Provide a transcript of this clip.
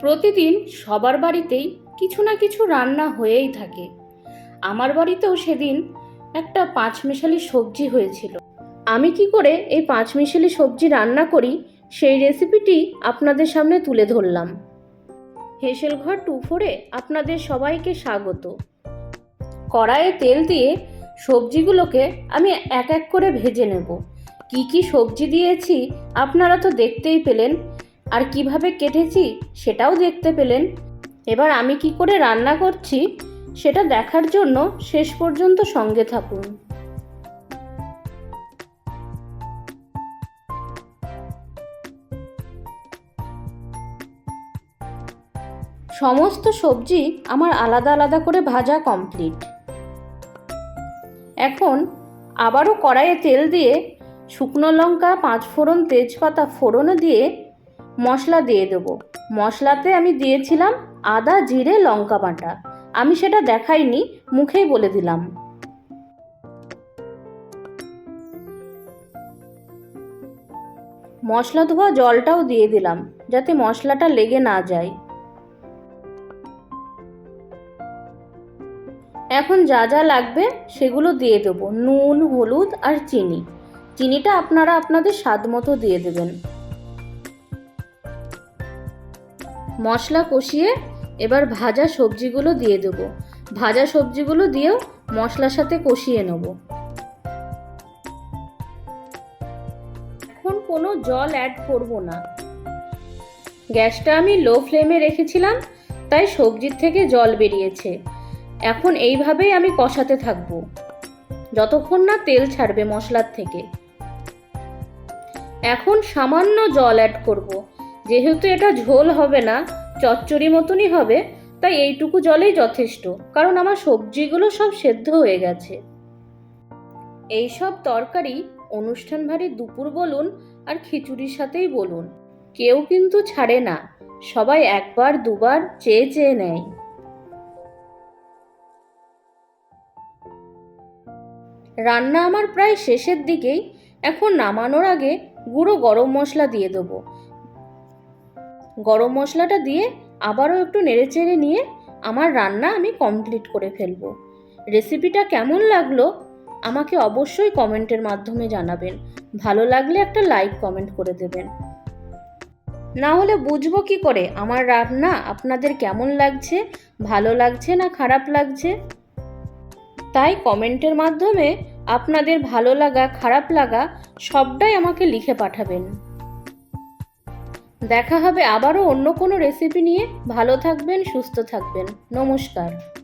প্রতিদিন সবার বাড়িতেই কিছু না কিছু রান্না হয়েই থাকে। আমার বাড়িতেও সেদিন একটা পাঁচমিশালি সবজি হয়েছিল। আমি কি করে এই পাঁচমিশালি সবজি রান্না করি সেই রেসিপিটি আপনাদের সামনে তুলে ধরলাম। হেসেলঘর টু ফোরে আপনাদের সবাইকে স্বাগত। কড়াইয়ে তেল দিয়ে সবজিগুলোকে আমি এক এক করে ভেজে নেব। কি কি সবজি দিয়েছি আপনারা তো দেখতেই পেলেন আর কীভাবে কেটেছি সেটাও দেখতে পেলেন। এবার আমি কি করে রান্না করছি সেটা দেখার জন্য শেষ পর্যন্ত সঙ্গে থাকুন। সমস্ত সবজি আমার আলাদা আলাদা করে ভাজা কমপ্লিট। এখন আবারও কড়াইয়ে তেল দিয়ে শুকনো লঙ্কা পাঁচ ফোড়ন তেজপাতা ফোড়নে দিয়ে মশলা দিয়ে দেবো। মশলাতে আমি দিয়েছিলাম আদা, জিরে, লঙ্কা বাটা। আমি সেটা দেখাইনি, মুখেই বলে দিলাম। মশলা ধোয়া জলটাও দিয়ে দিলাম, যাতে মশলাটা লেগে না যায়। এখন যা যা লাগবে সেগুলো দিয়ে দেবো, নুন, হলুদ আর চিনি। চিনিটা আপনারা আপনাদের স্বাদ মতো দিয়ে দেবেন। মশলা কষিয়ে এবার ভাজা সবজিগুলো দিয়ে দেবো। ভাজা সবজিগুলো দিয়েও মশলার সাথে কষিয়ে নেব। এখন কোনো জল অ্যাড করব না। গ্যাসটা আমি লো ফ্লেমে রেখেছিলাম, তাই সবজির থেকে জল বেরিয়েছে। এখন এইভাবেই আমি কষাতে থাকব। যতক্ষণ না তেল ছাড়বে মশলার থেকে। এখন সামান্য জল অ্যাড করব। যেহেতু এটা ঝোল হবে না, চচ্চড়ি মতনই হবে, তাই এইটুকু জলেই যথেষ্ট, কারণ আমার সবজিগুলো সব সেদ্ধ হয়ে গেছে। এই সব তরকারি অনুষ্ঠান ভারী দুপুর বলুন আর খিচুড়ির সাথেই বলুন। কেউ কিন্তু ছাড়ে না, সবাই একবার দুবার চেয়ে চেয়ে নেয়। রান্না আমার প্রায় শেষের দিকেই, এখন নামানোর আগে গুঁড়ো গরম মশলা দিয়ে দেবো। গরম মশলাটা দিয়ে আবারও একটু নেড়েচেড়ে নিয়ে আমার রান্না আমি কমপ্লিট করে ফেলব। রেসিপিটা কেমন লাগল? আমাকে অবশ্যই কমেন্টের মাধ্যমে জানাবেন। ভালো লাগলে একটা লাইক কমেন্ট করে দেবেন। না হলে বুঝব কি করে? আমার রান্না আপনাদের কেমন লাগছে? ভালো লাগছে না খারাপ লাগছে? তাই কমেন্টের মাধ্যমে আপনাদের ভালো লাগা, খারাপ লাগা সবটাই আমাকে লিখে পাঠাবেন। দেখা হবে আবারও অন্য কোনো রেসিপি নিয়ে। ভালো থাকবেন সুস্থ থাকবেন। নমস্কার।